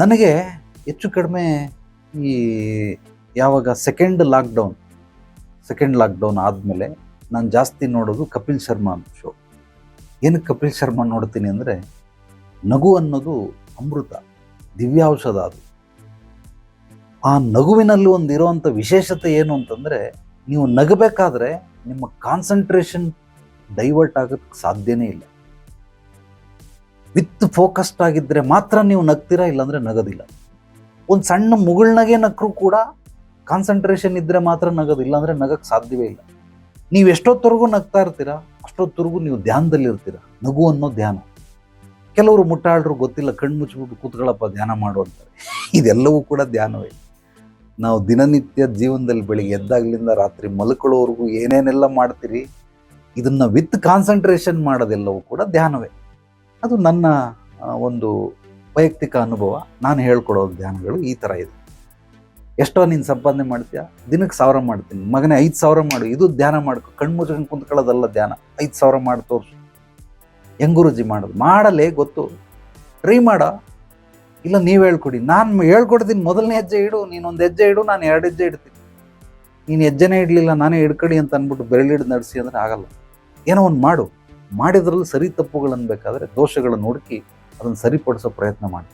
ನನಗೆ ಹೆಚ್ಚು ಕಡಿಮೆ ಈ ಯಾವಾಗ ಸೆಕೆಂಡ್ ಲಾಕ್ಡೌನ್ ಸೆಕೆಂಡ್ ಲಾಕ್ಡೌನ್ ಆದಮೇಲೆ ನಾನು ಜಾಸ್ತಿ ನೋಡೋದು ಕಪಿಲ್ ಶರ್ಮಾ ಶೋ ಏನು ಕಪಿಲ್ ಶರ್ಮಾ ನೋಡ್ತೀನಿ ಅಂದರೆ ನಗು ಅನ್ನೋದು ಅಮೃತ, ದಿವ್ಯಾಂಶದ ಅದು. ಆ ನಗುವಿನಲ್ಲಿ ಒಂದು ಇರೋವಂಥ ವಿಶೇಷತೆ ಏನು ಅಂತಂದರೆ ನೀವು ನಗಬೇಕಾದ್ರೆ ನಿಮ್ಮ ಕಾನ್ಸಂಟ್ರೇಷನ್ ಡೈವರ್ಟ್ ಆಗೋಕ್ಕೆ ಸಾಧ್ಯನೇ ಇಲ್ಲ. ವಿತ್ ಫೋಕಸ್ಡ್ ಆಗಿದ್ದರೆ ಮಾತ್ರ ನೀವು ನಗ್ತೀರಾ ಇಲ್ಲಾಂದರೆ ನಗೋದಿಲ್ಲ. ಒಂದು ಸಣ್ಣ ಮುಗುಳ್ನಾಗೆ ನಕ್ಕರೂ ಕೂಡ ಕಾನ್ಸಂಟ್ರೇಷನ್ ಇದ್ದರೆ ಮಾತ್ರ ನಗೋದು ಇಲ್ಲಾಂದರೆ ನಗಕ್ಕೆ ಸಾಧ್ಯವೇ ಇಲ್ಲ. ನೀವು ಎಷ್ಟೊತ್ತವರೆಗೂ ನಗ್ತಾ ಇರ್ತೀರಾ, ಅಷ್ಟೊತ್ತವರೆಗೂ ನೀವು ಧ್ಯಾನದಲ್ಲಿ ಇರ್ತೀರಾ. ನಗು ಅನ್ನೋ ಧ್ಯಾನ. ಕೆಲವರು ಮುಟ್ಟಾಳ್ರು ಗೊತ್ತಿಲ್ಲ ಕಣ್ಣು ಮುಚ್ಚಿಬಿಟ್ಟು ಕೂತ್ಕೊಳ್ಳಪ್ಪ ಧ್ಯಾನ ಮಾಡು ಅಂತಾರೆ. ಇದೆಲ್ಲವೂ ಕೂಡ ಧ್ಯಾನವೇ. ನಾವು ದಿನನಿತ್ಯ ಜೀವನದಲ್ಲಿ ಬೆಳಿಗ್ಗೆ ಎದ್ದಾಗ್ಲಿಂದ ರಾತ್ರಿ ಮಲ್ಕೊಳ್ಳೋವರೆಗೂ ಏನೇನೆಲ್ಲ ಮಾಡ್ತೀರಿ, ಇದನ್ನ ವಿತ್ ಕಾನ್ಸಂಟ್ರೇಷನ್ ಮಾಡೋದೆಲ್ಲವೂ ಕೂಡ ಧ್ಯಾನವೇ. ಅದು ನನ್ನ ಒಂದು ವೈಯಕ್ತಿಕ ಅನುಭವ. ನಾನು ಹೇಳ್ಕೊಡೋ ಧ್ಯಾನಗಳು ಈ ಥರ ಇದೆ. ಎಷ್ಟೋ ನೀನು ಸಂಪಾದನೆ ಮಾಡ್ತೀಯ? ದಿನಕ್ಕೆ ಸಾವಿರ ಮಾಡ್ತೀನಿ. ಮಗನೇ ಐದು ಸಾವಿರ ಮಾಡು. ಇದು ಧ್ಯಾನ ಮಾಡ್ಕೊ. ಕಣ್ಣು ಮುಚ್ಕೊಂಡು ಕುಂತ್ಕೊಳ್ಳೋದಲ್ಲ ಧ್ಯಾನ. ಐದು ಸಾವಿರ ಮಾಡಿ ತೋರಿಸು. ಹೆಂಗುರುಜಿ ಮಾಡೋದು? ಮಾಡಲೇ ಗೊತ್ತು. ಟ್ರೈ ಮಾಡೋ. ಇಲ್ಲ, ನೀವು ಹೇಳ್ಕೊಡಿ. ನಾನು ಹೇಳ್ಕೊಡ್ತೀನಿ. ಮೊದಲನೇ ಹೆಜ್ಜೆ ಇಡು. ನೀನು ಒಂದು ಹೆಜ್ಜೆ ಇಡು. ನಾನು ಎರಡು ಹೆಜ್ಜೆ ಇಡ್ತೀನಿ. ನೀನು ಹೆಜ್ಜೆನೇ ಇಡಲಿಲ್ಲ. ನಾನೇ ಇಡ್ಕಡಿ ಅಂತ ಅಂದ್ಬಿಟ್ಟು ಬೆರಳಿಡ್ ನಡೆಸಿ ಅಂದರೆ ಆಗಲ್ಲ. ಏನೋ ಒಂದು ಮಾಡು. ಮಾಡಿದ್ರಲ್ಲಿ ಸರಿ ತಪ್ಪುಗಳನ್ನು ಬೇಕಾದರೆ ದೋಷಗಳನ್ನು ಹುಡುಕಿ ಅದನ್ನು ಸರಿಪಡಿಸೋ ಪ್ರಯತ್ನ ಮಾಡಿ